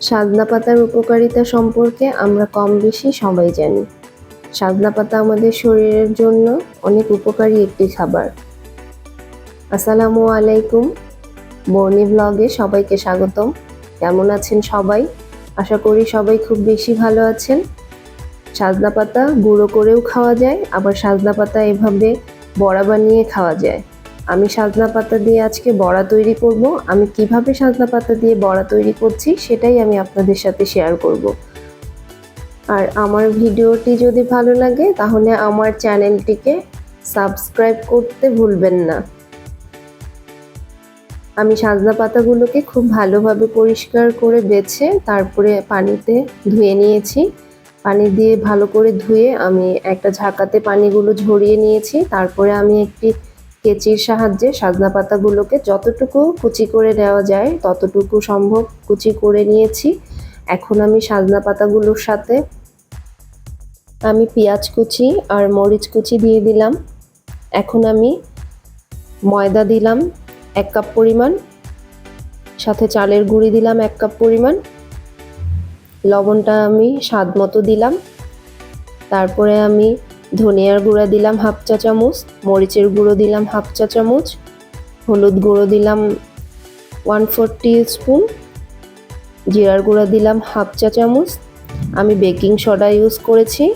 সাজনা পাতার উপকারিতা সম্পর্কে আমরা কম বেশি সবাই জানি। সাজনা পাতা আমাদের শরীরের জন্য অনেক উপকারী একটি খাবার। আসসালামু আলাইকুম। বর্ণি ব্লগে সবাইকে স্বাগতম। কেমন আছেন সবাই? আশা করি সবাই খুব বেশি ভালো আছেন। সাজনা পাতা গুঁড়ো করেও খাওয়া যায়, আবার সাজনা পাতা এভাবে বড়া বানিয়ে খাওয়া যায়। আমি সাজনা পাতা দিয়ে আজকে বড়া তৈরি করব। আমি কীভাবে সাজনা পাতা দিয়ে বড়া তৈরি করছি সেটাই আমি আপনাদের সাথে শেয়ার করব। আর আমার ভিডিওটি যদি ভালো লাগে, তাহলে আমার চ্যানেলটিকে সাবস্ক্রাইব করতে ভুলবেন না। আমি সাজনা পাতাগুলোকে খুব ভালোভাবে পরিষ্কার করে বেছে তারপরে পানিতে ধুয়ে নিয়েছি। পানি দিয়ে ভালো করে ধুয়ে আমি একটা ঝাঁকাতে পানিগুলো ঝরিয়ে নিয়েছি। তারপরে আমি একটি কেচির সাহায্যে সাজনা পাতাগুলোকে যতটুকু কুচি করে নেওয়া যায়, ততটুকু সম্ভব কুচি করে নিয়েছি। এখন আমি সাজনা পাতাগুলোর সাথে আমি পেঁয়াজ কুচি আর মরিচ কুচি দিয়ে দিলাম। এখন আমি ময়দা দিলাম এক কাপ পরিমাণ, সাথে চালের গুঁড়ি দিলাম এক কাপ পরিমাণ, লবণটা আমি স্বাদ মতো দিলাম। তারপরে আমি ধনিয়ার গুঁড়া দিলাম হাফ চা চামচ, মরিচের গুঁড়ো দিলাম হাফ চা চামচ, হলুদ গুঁড়ো দিলাম ওয়ান ফোর স্পুন জিরার গুঁড়া দিলাম হাফ চা চামচ। আমি বেকিং সোডা ইউজ করেছি।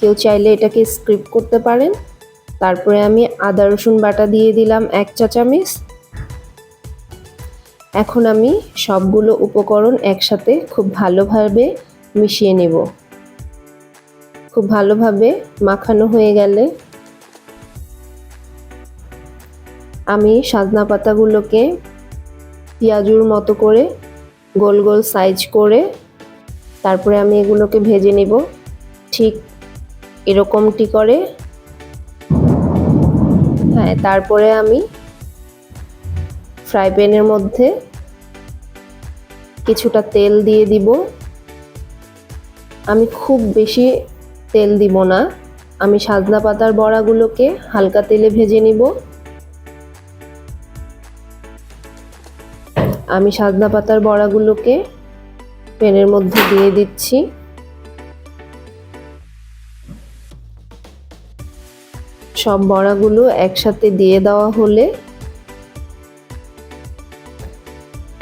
কেউ চাইলে এটাকে স্ক্রিপ করতে পারেন। তারপরে আমি আদা, রসুন বাটা দিয়ে দিলাম এক চা চামচ। এখন আমি সবগুলো উপকরণ একসাথে খুব ভালোভাবে মিশিয়ে নেব। খুব ভালোভাবে মাখানো হয়ে গেলে আমি সাজনা পাতাগুলোকে পেঁয়াজুর মতো করে গোল গোল সাইজ করে তারপরে আমি এগুলোকে ভেজে নেব। ঠিক এরকমটি করে। হ্যাঁ তারপরে আমি ফ্রাই প্যানের মধ্যে কিছুটা তেল দিয়ে দিব। আমি খুব বেশি তেল দিব না। আমি সাজনা পাতার বড়াগুলোকে হালকা তেলে ভেজে নিব। আমি সাজনা পাতার বড়াগুলোকে প্যানের মধ্যে দিয়ে দিচ্ছি। সব বড়াগুলো একসাথে দিয়ে দেওয়া হলে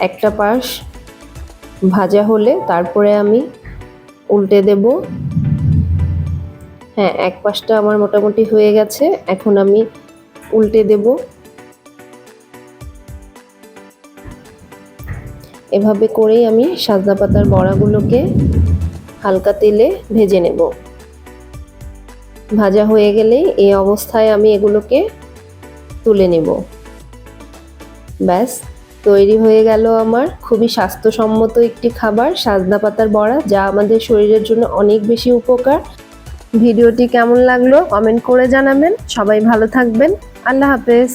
একটা পাশ ভাজা হলে তারপরে আমি উল্টে দেব। হ্যাঁ এক পাশটা আমার মোটামুটি হয়ে গেছে। এখন আমি উল্টে দেব। এভাবে করেই আমি সাজনা পাতার বড়াগুলোকে হালকা তেলে ভেজে নেব। ভাজা হয়ে গেলেই এই অবস্থায় আমি এগুলোকে তুলে নেব। ব্যাস, তৈরি হয়ে গেল আমার খুবই স্বাস্থ্যসম্মত একটি খাবার সাজনা পাতার বড়া, যা আমাদের শরীরের জন্য অনেক বেশি উপকার। ভিডিওটি কেমন লাগল কমেন্ট করে জানাবেন। সবাই ভালো থাকবেন। আল্লাহ হাফেজ।